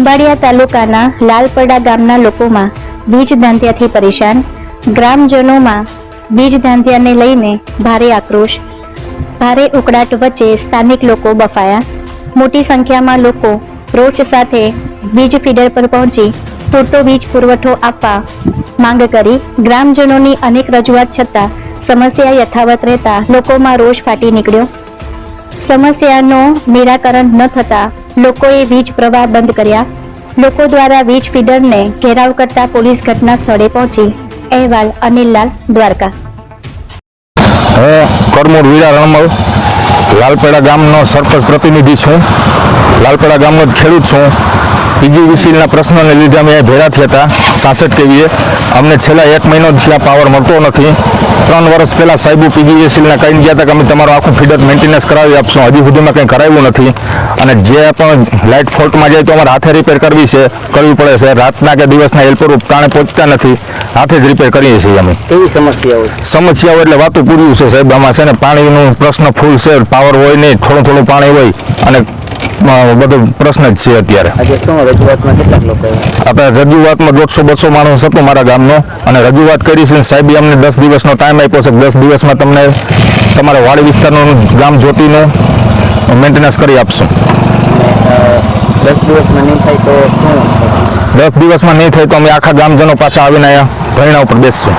ખંભાળિયા તાલુકાના લાલપડા ગામના લોકોમાં વીજ ધાંધિયાથી પરેશાન. ગ્રામજનોમાં વીજ ધાંધિયાને લઈને ભારે આક્રોશ. ભારે ઉકળાટ વચ્ચે સ્થાનિક લોકો બફાયા. મોટી સંખ્યામાં લોકો રોષ સાથે વીજ ફીડર પર પહોંચી પૂરતો વીજ પુરવઠો આપવા માંગ કરી. ગ્રામજનોની અનેક રજૂઆત છતાં સમસ્યા યથાવત રહેતા લોકોમાં રોષ ફાટી નીકળ્યો. સમસ્યાનો નિરાકરણ ન થતા લોકોએ વીજ પ્રવાહ બંધ કર્યા. લોકો દ્વારા વીજ ફીડરને ઘેરાવ કરતા પોલીસ ઘટના સ્થળે પહોંચી. અહેવાલ અનિલલાલ દ્વારકા. હું કરમૂર વીરા રણમલ. લાલપેડા ગામનો સરપંચ પ્રતિનિધિ છું. લાલપેડા ગામનો ખેડૂત છું. પીજીવીસીએલના પ્રશ્નને લીધે અમે ભેડા થયા હતા સાસઠ કેવીએ. અમને છેલ્લા એક મહિનો જ્યાં પાવર મળતો નથી. ત્રણ વર્ષ પહેલાં સાહેબુ પીજીવીસીલના કહીને ગયા હતા કે અમે તમારું આખું ફીડર મેન્ટેનન્સ કરાવી આપશું. હજી સુધીમાં કંઈ કરાવ્યું નથી. અને જે પણ લાઇટ ફોલ્ટમાં જાય તો અમારે હાથે રિપેર કરવી છે કરવી પડે છે. રાતના કે દિવસના હેલ્પર તાણે પહોંચતા નથી. હાથે જ રિપેર કરીએ છીએ અમે. કેવી સમસ્યાઓ સમસ્યાઓ એટલે વાતું પૂર્યું છે સાહેબ. આમાં છે ને પાણીનો પ્રશ્ન ફૂલ છે. પાવર હોય નહીં થોડું થોડું પાણી હોય અને બધો પ્રશ્ન જ છે અત્યારે? આપણે રજૂઆતમાં દોઢસો બસો માણસ હતો મારા ગામનો અને રજૂઆત કરી છે સાહેબે અમને દસ દિવસનો ટાઈમ આપ્યો છે. દસ દિવસમાં તમને તમારા વાડી વિસ્તારનું ગામ જોતીને મેન્ટેનન્સ કરી આપશું. દસ દિવસમાં નહીં થાય તો શું? દસ દિવસમાં નહીં થાય તો અમે આખા ગામજનો પાછા આવીને અહીંયા ધરણા ઉપર બેસશું.